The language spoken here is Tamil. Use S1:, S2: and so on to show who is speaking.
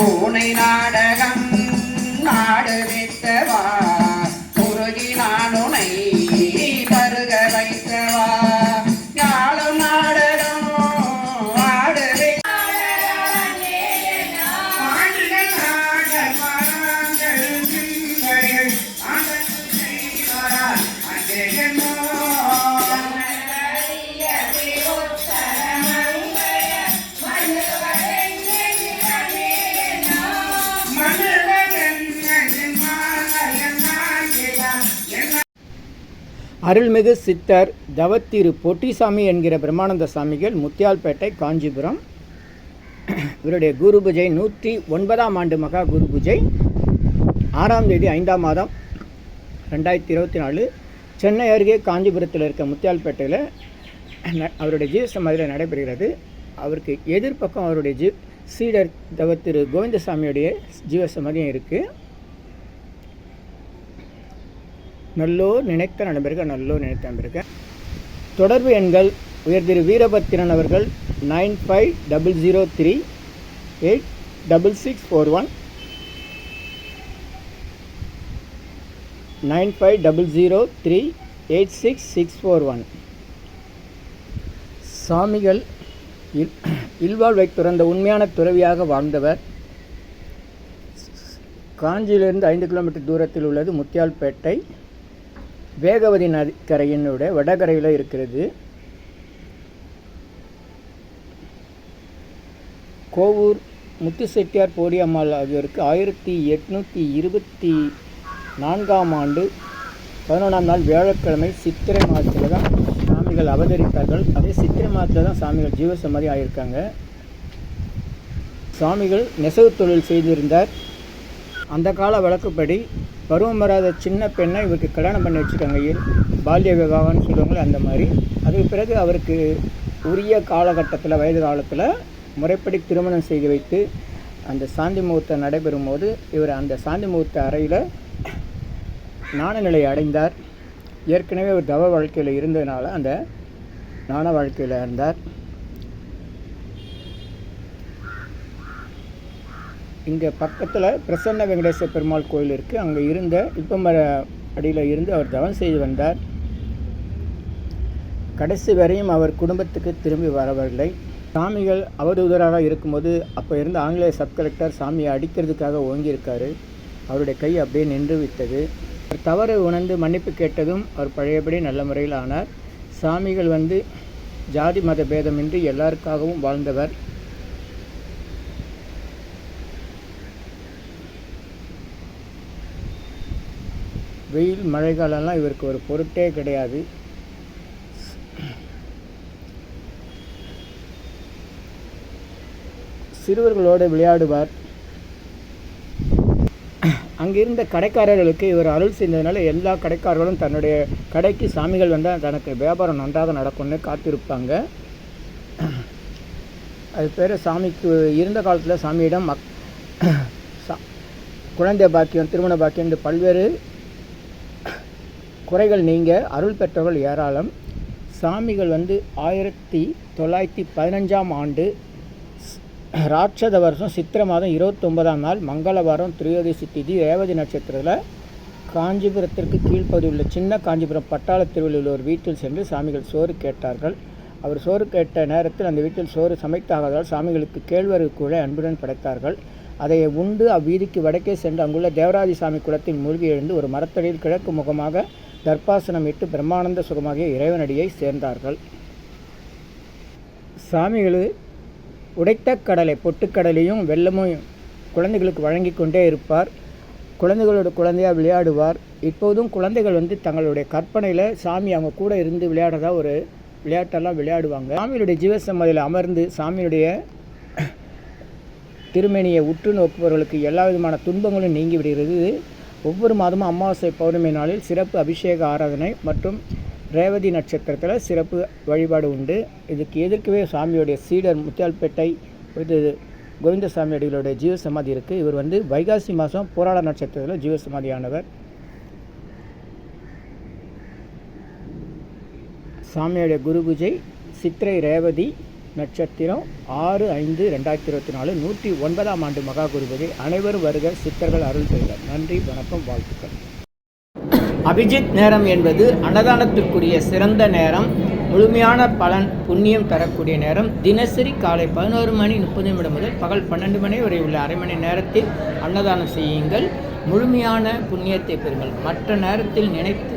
S1: பூனை நாடகம் நாடு வித்தவா
S2: அருள்மிகு சித்தர் தவத்திரு பொட்டிசாமி என்கிற பிரம்மானந்த சாமிகள் முத்தியால்பேட்டை காஞ்சிபுரம். இவருடைய குரு பூஜை நூற்றி ஒன்பதாம் ஆண்டு மகா குரு பூஜை. ஆறாம் தேதி ஐந்தாம் மாதம் ரெண்டாயிரத்தி இருபத்தி நாலு. சென்னை அருகே காஞ்சிபுரத்தில் இருக்க முத்தியால்பேட்டையில் ந- அவருடைய ஜீவ சமாதியில் நடைபெறுகிறது. அவருக்கு எதிர்ப்பக்கம் அவருடைய ஜீ சீடர் தவத்திரு கோவிந்தசாமியுடைய ஜீவ சமாதியும் இருக்குது நல்லோர் நினைத்த நண்பர்கள் நல்லோர் நினைத்த நண்பர்கள். தொடர்பு எண்கள் உயர் திரு வீரபத்திரன் அவர்கள் nine five double zero three eight double six four one nine five double zero three eight six six four one. சாமிகள் இல் இல்வாழ்வை துறந்த உண்மையான துறவியாக வாழ்ந்தவர். காஞ்சியிலிருந்து ஐந்து கிலோமீட்டர் தூரத்தில் உள்ளது முத்தியால்பேட்டை. வேகவதி நதிக்கரையினுடைய வடகரையில் இருக்கிறது. கோவூர் முத்துசெட்டியார் போடியம்மாள் ஆகியோருக்கு ஆயிரத்தி எட்நூற்றி இருபத்தி நான்காம் ஆண்டு பதினொன்றாம் நாள் வியாழக்கிழமை சித்திரை மாதத்தில் தான் சாமிகள் அவதரித்தார்கள். அதே சித்திரை மாதத்தில் தான் சாமிகள் ஜீவசமாதி ஆகியிருக்காங்க சுவாமிகள் நெசவு தொழில் செய்திருந்தார். அந்த கால வழக்குப்படி பருவம் வராத சின்ன பெண்ணை இவருக்கு கல்யாணம் பண்ணி வச்சுருக்காங்க. பால்ய விவாகம்னு சொல்லுவாங்களே அந்த மாதிரி. அதுக்கு பிறகு அவருக்கு உரிய காலகட்டத்தில் வயது காலத்தில் முறைப்படி திருமணம் செய்து வைத்து அந்த சாந்தி முகூர்த்தம் நடைபெறும் போது இவர் அந்த சாந்தி முகூர்த்த அறையில் நாணநிலை அடைந்தார். ஏற்கனவே ஒரு தவ வாழ்க்கையில் இருந்ததுனால அந்த ஞான வாழ்க்கையில் இருந்தார். இங்கே பக்கத்தில் பிரசன்ன வெங்கடேச பெருமாள் கோயில் இருக்குது அங்கே இருந்த இப்பமர அடியில் இருந்து அவர் தவம் செய்து வந்தார். கடைசி வரையும் அவர் குடும்பத்துக்கு திரும்பி வரவில்லை. சாமிகள் அவதூதராக இருக்கும்போது அப்போ இருந்த ஆங்கிலேய சப் கலெக்டர் சாமியை அடிக்கிறதுக்காக ஓங்கியிருக்காரு. அவருடைய கை அப்படியே நின்று விட்டது. அவர் தவறு உணர்ந்து மன்னிப்பு கேட்டதும் அவர் பழையபடி நல்ல முறையில் ஆனார். சாமிகள் வந்து ஜாதி மத பேதமின்றி எல்லாருக்காகவும் வாழ்ந்தவர். வெயில் மழை காலம்லாம் இவருக்கு ஒரு பொருட்டே கிடையாது. சிறுவர்களோடு விளையாடுவார். அங்கிருந்த கடைக்காரர்களுக்கு இவர் அருள் செய்ததுனால எல்லா கடைக்காரர்களும் தன்னுடைய கடைக்கு சாமிகள் வந்தால் தனக்கு வியாபாரம் நன்றாக நடக்கும்னு காத்திருப்பாங்க. அது பேர் சாமிக்கு இருந்த காலத்தில் சாமியிடம் மக் சா- குழந்தை பாக்கியம் திருமண பாக்கியம் இந்த பல்வேறு குறைகள் நீங்க அருள் பெற்றவர்கள் ஏராளம். சாமிகள் வந்து ஆயிரத்தி தொள்ளாயிரத்தி பதினஞ்சாம் ஆண்டு ராட்சத வருஷம் சித்திர மாதம் இருபத்தொன்பதாம் நாள் மங்களவாரம் திரியோதசி திதி ரேவதி நட்சத்திரத்தில் காஞ்சிபுரத்திற்கு கீழ்ப்பகுதியில் உள்ள சின்ன காஞ்சிபுரம் பட்டாள தெருவில் உள்ள ஒரு வீட்டில் சென்று சாமிகள் சோறு கேட்டார்கள். அவர் சோறு கேட்ட நேரத்தில் அந்த வீட்டில் சோறு சமைத்தாகாதால் சாமிகளுக்கு கேழ்வரகு கூழை அன்புடன் படைத்தார்கள். அதை உண்டு அவ்வீதிக்கு வடக்கே சென்று அங்குள்ள தேவராதி சாமி குளத்தில் மூழ்கி எழுந்து ஒரு மரத்தடியில் கிழக்கு முகமாக தர்பாசனமிட்டு பிரம்மானந்த சுகமாகிய இறைவனடியை சேர்ந்தார்கள். சாமிகள் உடைத்த கடலை பொட்டுக்கடலையும் வெள்ளமும் குழந்தைகளுக்கு வழங்கி கொண்டே இருப்பார். குழந்தைகளோட குழந்தையாக விளையாடுவார். இப்போதும் குழந்தைகள் வந்து தங்களுடைய கற்பனையில் சாமி அவங்க கூட இருந்து விளையாடுறதா ஒரு விளையாட்டெல்லாம் விளையாடுவாங்க. சாமியுடைய ஜீவசம்மதியில் அமர்ந்து சாமியுடைய திருமேனியை உற்று நோக்குபவர்களுக்கு எல்லா விதமான துன்பங்களும் நீங்கி விடுகிறது. ஒவ்வொரு மாதமும் அமாவாசை பௌர்ணமி நாளில் சிறப்பு அபிஷேக ஆராதனை மற்றும் ரேவதி நட்சத்திரத்தில் சிறப்பு வழிபாடு உண்டு. இதுக்கு எதிர்க்கவே சாமியுடைய சீடர் முத்தியால்பேட்டை இது கோவிந்தசாமி அடிகளுடைய ஜீவசமாதி இருக்குது இவர் வந்து வைகாசி மாதம் போராட நட்சத்திரத்தில் ஜீவசமாதியானவர். சாமியுடைய குரு பூஜை சித்திரை ரேவதி நட்சத்திரம் ஆறு ஐந்து ரெண்டாயிரத்தி இருபத்தி நாலு நூற்றி ஒன்பதாம் ஆண்டு மகா குருபதி அனைவரும் வருக சித்தர்கள் அருள் பெறுக. நன்றி வணக்கம் வாழ்த்துக்கள். அபிஜித் நேரம் என்பது அன்னதானத்திற்குரிய சிறந்த நேரம். முழுமையான பலன் புண்ணியம் தரக்கூடிய நேரம். தினசரி காலை பதினோரு மணி முப்பது நிமிடம் முதல் பகல் பன்னெண்டு மணி வரை உள்ள அரை மணி நேரத்தில் அன்னதானம் செய்யுங்கள். முழுமையான புண்ணியத்தை பெறுங்கள். மற்ற நேரத்தில் நினைத்து